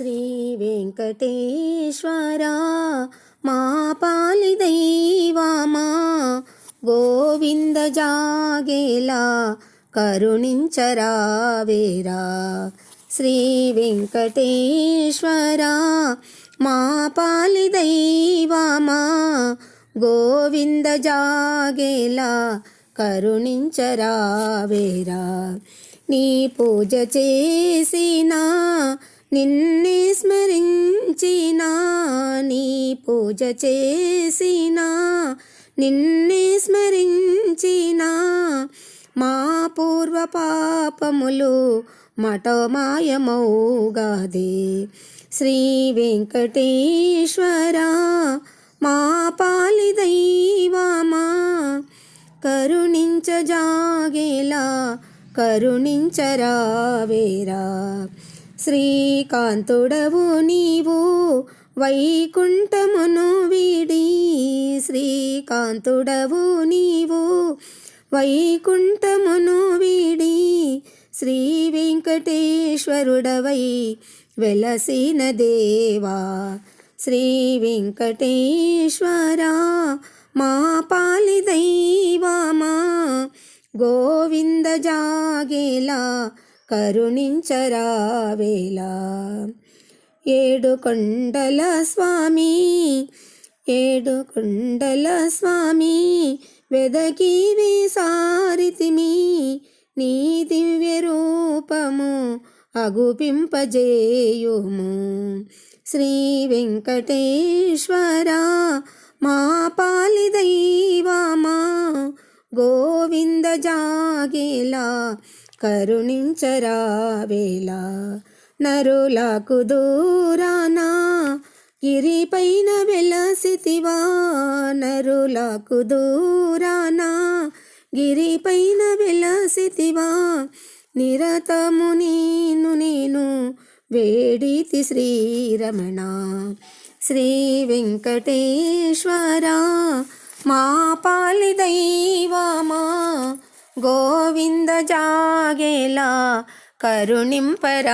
శ్రీ వెంకటేశ్వర మా పాలి దైవమా గోవింద జాగేలా కరుణించరావేరా శ్రీ వెంకటేశ్వర మా పాలి దైవమా గోవింద జాగేలా కరుణించరావేరా నీ పూజ చేసినా నిన్నే స్మరించినా నీ పూజ చేసినా నిన్నే స్మరించినా మా పూర్వ పాపములు మటమాయమౌగాదే శ్రీ వెంకటేశ్వర మా పాలి దైవమా కరుణించజాగేలా కరుణించరావేరా శ్రీకాంతుడవు నీవు వైకుంఠమును వీడి శ్రీకాంతుడవు నీవు వైకుంఠమును వీడి శ్రీ వెంకటేశ్వరుడవై వెలసిన దేవా. శ్రీ వెంకటేశ్వర మా పాలి దైవమా గోవింద జాగేలా కరుణించరావేలా ఏడు కొండల స్వామి ఏడు కొండల స్వామి వెదకి సారితిమి నీ దివ్య రూపము అగుపింపజేయుము. శ్రీ వెంకటేశ్వర మా పాలి దైవమా గోవింద జాగేలా కరుణించరావేలా నరులకు దూరానా గిరిపైన వెలసితివా. నరులకు దూరానా గిరిపైన వెలసితివా. నిరతము నేను నేను వేడితి శ్రీరమణ. శ్రీ వెంకటేశ్వర మా పాలి దైవమా గోవింద జాగేలా కరుణింపరావేలా.